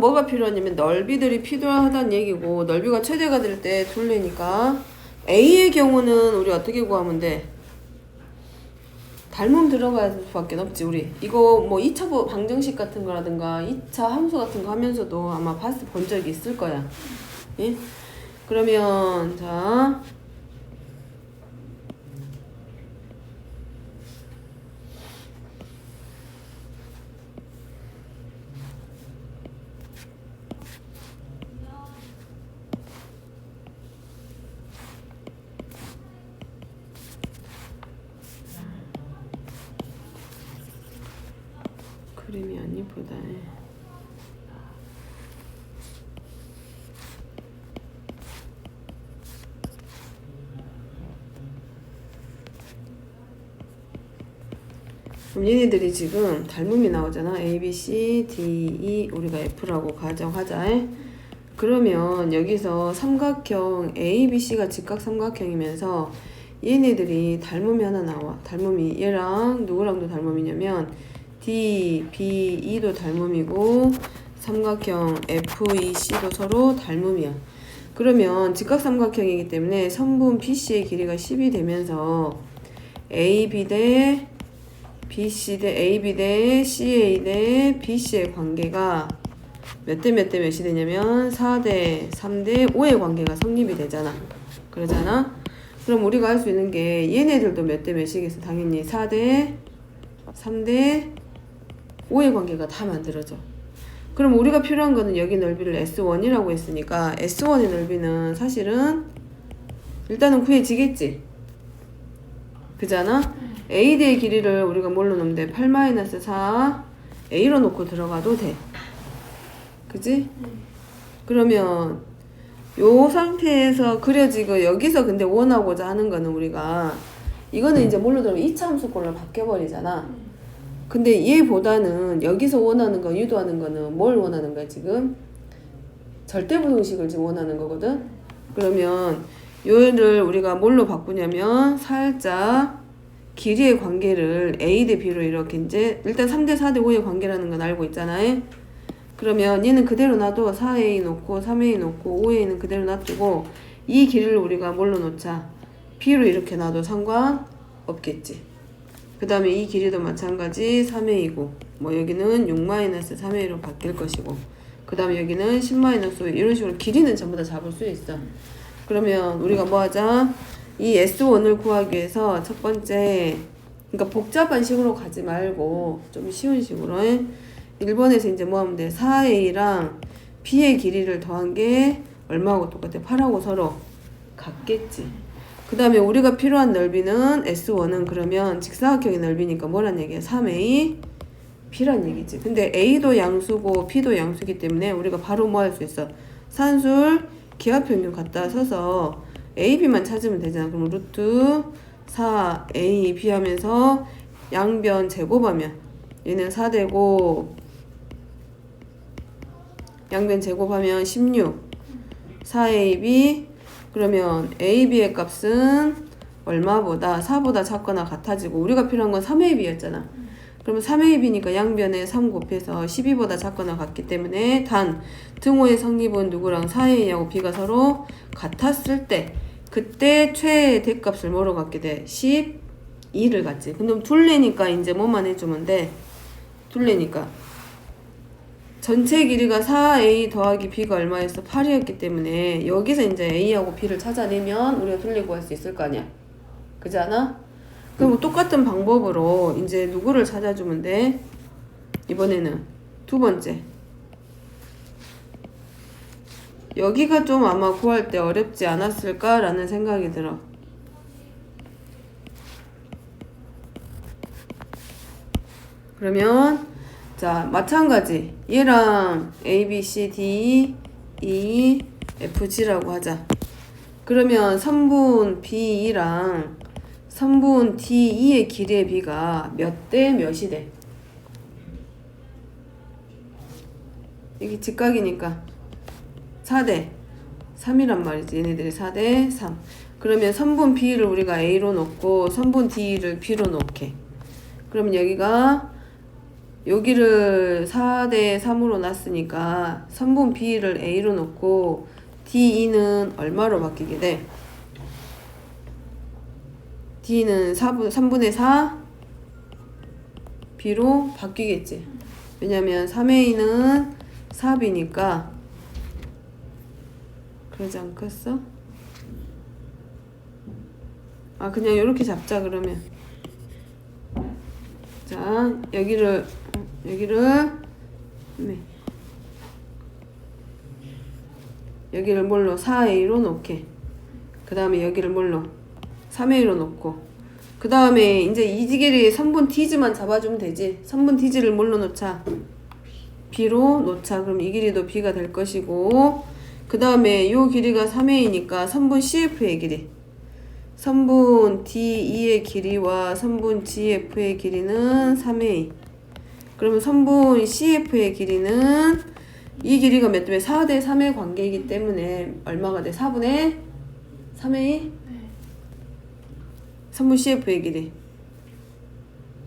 뭐가 필요하냐면 넓이들이 필요하다는 얘기고 넓이가 최대가 될 때 둘레니까 A의 경우는 우리 어떻게 구하면 돼? 닮음 들어갈 수밖에 없지 우리 이거 뭐 2차 보- 방정식 같은 거라든가 2차 함수 같은 거 하면서도 아마 봤을 본 적이 있을 거야 예? 그러면 자 그림이 안 이쁘다 예. 그럼 얘네들이 지금 닮음이 나오잖아. A, B, C, D, E 우리가 F라고 가정하자. 그러면 여기서 삼각형 A, B, C가 직각 삼각형이면서 얘네들이 닮음이 하나 나와. 닮음이 얘랑 누구랑도 닮음이냐면 D, B, E도 닮음이고 삼각형 F, E, C도 서로 닮음이야. 그러면 직각 삼각형이기 때문에 선분 BC의 길이가 10이 되면서 AB 대 BC 대 AB 대 CA 대 BC의 관계가 몇 대 몇 대 몇이 되냐면 4대 3대 5의 관계가 성립이 되잖아. 그러잖아? 그럼 우리가 할 수 있는 게 얘네들도 몇 대 몇이겠어? 당연히 4대 3대 5의 관계가 다 만들어져. 그럼 우리가 필요한 거는 여기 넓이를 S1이라고 했으니까 S1의 넓이는 사실은 일단은 구해지겠지. 그잖아? AD의 길이를 우리가 뭘로 넣으면 돼? 8-4 A로 놓고 들어가도 돼. 그지? 그러면 요 상태에서 그려지고 여기서 근데 원하고자 하는 거는 우리가 이거는 이제 뭘로 들어가면 2차 함수꼴로 바뀌어버리잖아. 근데 얘보다는 여기서 원하는 거 유도하는 거는 뭘 원하는 거야 지금? 절대부동식을 지금 원하는 거거든. 그러면 요를 우리가 뭘로 바꾸냐면 살짝 길이의 관계를 A 대 B로 이렇게 이제 일단 3대 4대 5의 관계라는 건 알고 있잖아요. 그러면 얘는 그대로 놔도 4A 놓고 3A 놓고 5A는 그대로 놔두고 이 길이를 우리가 뭘로 놓자? B로 이렇게 놔도 상관없겠지. 그 다음에 이 길이도 마찬가지 3A이고 뭐 여기는 6-3A로 바뀔 것이고 그 다음에 여기는 10-5 이런 식으로 길이는 전부 다 잡을 수 있어. 그러면 우리가 뭐 하자? 이 S1을 구하기 위해서 첫 번째 그러니까 복잡한 식으로 가지 말고 좀 쉬운 식으로 1번에서 이제 뭐 하면 돼? 4A랑 B의 길이를 더한 게 얼마하고 똑같아? 8하고 서로 같겠지. 그 다음에 우리가 필요한 넓이는 S1은 그러면 직사각형의 넓이니까 뭐란 얘기야? 3A B란 얘기지. 근데 A도 양수고 B도 양수기 때문에 우리가 바로 뭐 할 수 있어? 산술 기하평균 갖다 서서 A, B만 찾으면 되잖아. 그럼 루트 4 A, B 하면서 양변 제곱하면 얘는 4되고 양변 제곱하면 16 4AB 그러면 AB의 값은 얼마보다 4보다 작거나 같아지고 우리가 필요한 건 3AB였잖아. 그러면 3AB니까 양변에 3 곱해서 12보다 작거나 같기 때문에 단 등호의 성립은 누구랑 4A하고 B가 서로 같았을 때 그때 최대 값을 뭐로 갖게 돼? 12를 갖지. 근데 둘레니까 이제 뭐만 해주면 돼? 둘레니까 전체 길이가 4A 더하기 B가 얼마였어? 8이었기 때문에 여기서 이제 A하고 B를 찾아내면 우리가 둘리 구할 수 있을 거 아니야. 그지 않아? 그럼 똑같은 방법으로 이제 누구를 찾아주면 돼? 이번에는 두 번째. 여기가 좀 아마 구할 때 어렵지 않았을까라는 생각이 들어. 그러면 자 마찬가지 얘랑 A, B, C, D, E, F, G라고 하자. 그러면 선분 B랑 선분 DE의 길이의 B가 몇 대 몇이 돼? 이게 직각이니까 4대 3이란 말이지. 얘네들이 4대 3. 그러면 선분 B를 우리가 A로 놓고 선분 D를 B로 놓게. 그러면 여기가 여기를 4대 3으로 놨으니까 선분 B를 A로 놓고 D2는 얼마로 바뀌게 돼? D는 4분, 3분의 4 B로 바뀌겠지. 왜냐면 3A는 4B니까 그러지 않겠어? 아 그냥 이렇게 잡자 그러면 자 여기를 여기를 네. 여기를 뭘로? 4A로 놓게. 그 다음에 여기를 뭘로? 3A로 놓고. 그 다음에 이제 이 길이 선분 T즈만 잡아주면 되지. 선분 T즈를 뭘로 놓자? B로 놓자. 그럼 이 길이도 B가 될 것이고. 그 다음에 요 길이가 3A니까 선분 CF의 길이. 선분 D2의 길이와 선분 GF의 길이는 3A. 그러면 선분 CF의 길이는 이 길이가 몇 대? 4대 3의 관계이기 때문에 얼마가 돼? 4분의 3A? 선분 CF의 길이.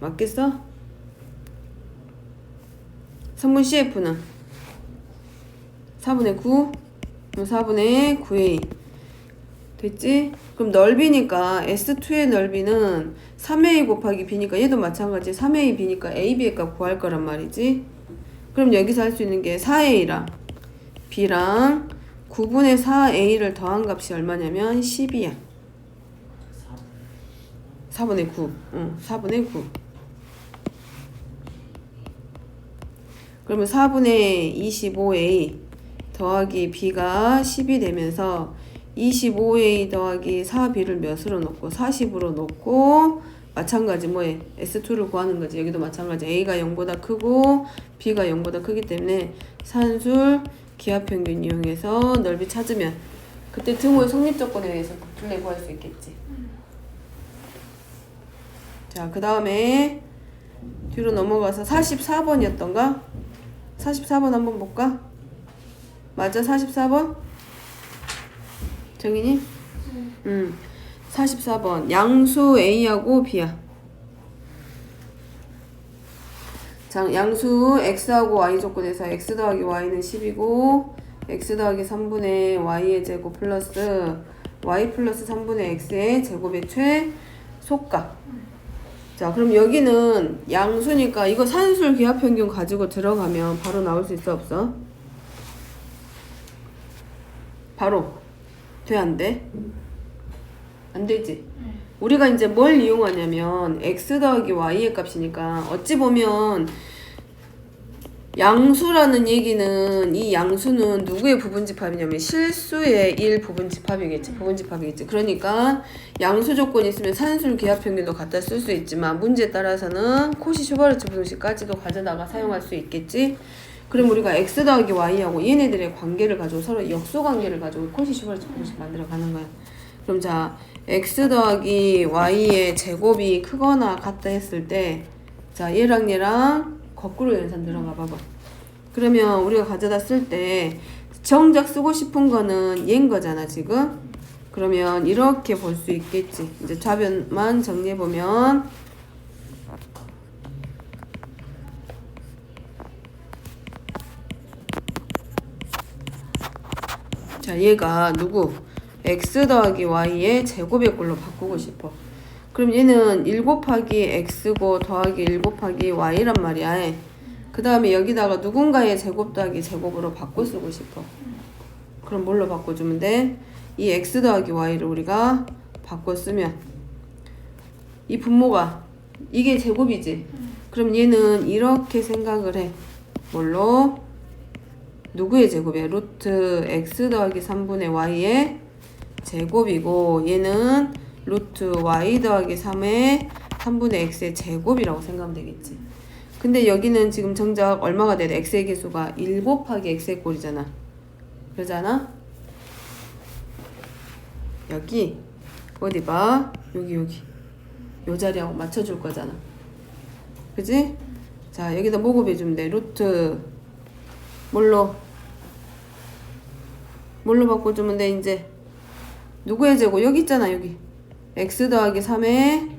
맞겠어? 선분 CF는 4분의 9? 그럼 4분의 9A. 됐지? 그럼 넓이니까 S2의 넓이는 3A 곱하기 B니까 얘도 마찬가지 3A B니까 AB의 값 구할 거란 말이지. 그럼 여기서 할 수 있는 게 4A랑 B랑 9분의 4A를 더한 값이 얼마냐면 10이야. 4분의 9. 응, 4분의 9. 그러면 4분의 25A 더하기 B가 10이 되면서 25A 더하기 4B를 몇으로 놓고 40으로 놓고 마찬가지 뭐에 S2를 구하는 거지 여기도 마찬가지 A가 0보다 크고 B가 0보다 크기 때문에 산술 기하평균 이용해서 넓이 찾으면 그때 등호의 성립 조건에 의해서 둘레 구할 수 있겠지 자그 다음에 뒤로 넘어가서 44번이었던가? 44번 한번 볼까? 맞아 44번? 정인이? 응. 44번. 양수 A하고 B야. 자, 양수 X하고 Y 조건에서 X 더하기 Y는 10이고, X 더하기 3분의 Y의 제곱 플러스 Y 플러스 3분의 X의 제곱의 최소값. 자, 그럼 여기는 양수니까 이거 산술 기하평균 가지고 들어가면 바로 나올 수 있어, 없어? 바로. 돼, 안 돼? 안 되지? 우리가 이제 뭘 이용하냐면 x 더하기 y의 값이니까 어찌 보면 양수라는 얘기는 이 양수는 누구의 부분집합이냐면 실수의 1 부분집합이겠지 부분집합이겠지. 그러니까 양수 조건이 있으면 산술 기하평균도 갖다 쓸 수 있지만 문제에 따라서는 코시 슈바르츠 분식까지도 가져다가 사용할 수 있겠지. 그럼 우리가 x 더하기 y하고 얘네들의 관계를 가지고 서로 역수 관계를 가지고 코시 슈바르츠 분식 만들어 가는 거야. 그럼 자 x 더하기 y의 제곱이 크거나 같다 했을 때 자 얘랑 얘랑 거꾸로 연산 들어가 봐봐. 그러면 우리가 가져다 쓸 때 정작 쓰고 싶은 거는 얘인 거잖아 지금. 그러면 이렇게 볼 수 있겠지. 이제 좌변만 정리해 보면 자 얘가 누구 x 더하기 y의 제곱의 꼴로 바꾸고 싶어. 그럼 얘는 1 곱하기 x고 더하기 1 곱하기 y란 말이야. 그 다음에 여기다가 누군가의 제곱 더하기 제곱으로 바꿔 쓰고 싶어. 그럼 뭘로 바꿔주면 돼? 이 x 더하기 y를 우리가 바꿔 쓰면 이 분모가 이게 제곱이지. 그럼 얘는 이렇게 생각을 해. 뭘로? 누구의 제곱이야? 루트 x 더하기 3분의 y의 제곱이고 얘는 루트 y 더하기 3의 3분의 x의 제곱이라고 생각하면 되겠지. 근데 여기는 지금 정작 얼마가 돼? x의 개수가 1 곱하기 x의 꼴이잖아. 그러잖아? 여기 어디 봐? 여기 여기 요 자리하고 맞춰줄 거잖아. 그지? 자 여기다 뭐 곱해주면 돼? 루트 뭘로? 뭘로 바꿔주면 돼 이제? 누구의 제곱? 여기 있잖아, 여기. x 더하기 3의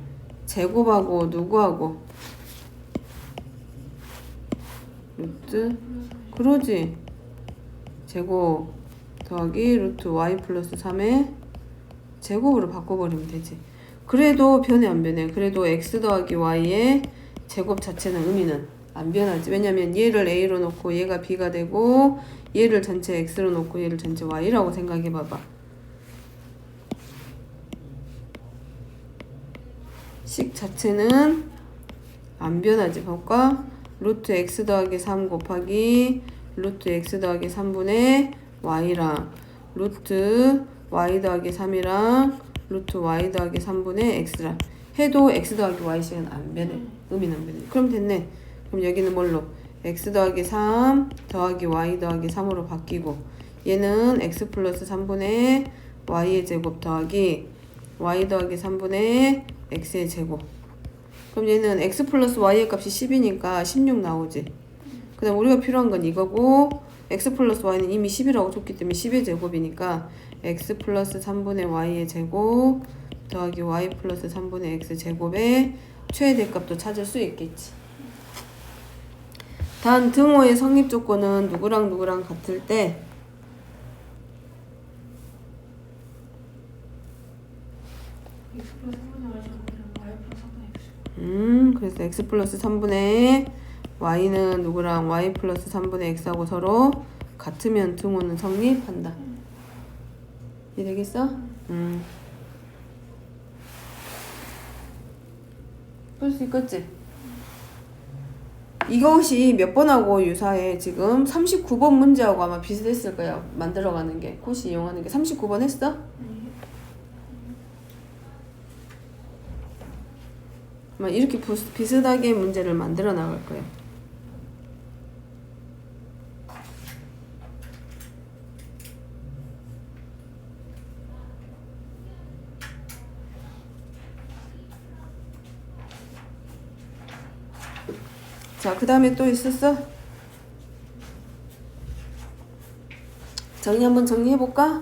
제곱하고 누구하고? 루트 그러지 제곱 더하기 루트 y 플러스 3의 제곱으로 바꿔버리면 되지 그래도 변해 안 변해 그래도 x 더하기 y의 제곱 자체는 의미는 안 변하지 왜냐면 얘를 a로 놓고 얘가 b가 되고 얘를 전체 x로 놓고 얘를 전체 y라고 생각해 봐봐 식 자체는 안 변하지. 볼까? 루트 x 더하기 3 곱하기 루트 x 더하기 3분의 y랑 루트 y 더하기 3이랑 루트 y 더하기 3분의 x랑 해도 x 더하기 y식은 안 변해. 의미는 안 변해. 그럼 됐네. 그럼 여기는 뭘로? x 더하기 3 더하기 y 더하기 3으로 바뀌고 얘는 x 플러스 3분의 y의 제곱 더하기 y 더하기 3분의 x의 제곱 그럼 얘는 x 플러스 y의 값이 10이니까 16 나오지. 그 다음 우리가 필요한 건 이거고 x 플러스 y는 이미 10이라고 줬기 때문에 10의 제곱이니까 x 플러스 3분의 y의 제곱 더하기 y 플러스 3분의 x 제곱의 최대값도 찾을 수 있겠지. 단 등호의 성립 조건은 누구랑 누구랑 같을 때 x 플러스 3분의 y 제곱이랑 y 플러스 3분의 x 음, 그래서 x 플러스 3분의 y는 누구랑 y 플러스 3분의 x하고 서로 같으면 등호는 성립한다. 이해되겠어? 음. 풀 수 있겠지? 이것이 몇 번하고 유사해 지금 39번 문제하고 아마 비슷했을 거야 만들어가는 게 코시 이용하는 게 39번 했어? 아 니 아마 이렇게 비슷하게 문제를 만들어 나갈 거예요. 자, 그 다음에 또 있었어? 정리 한번 정리해볼까?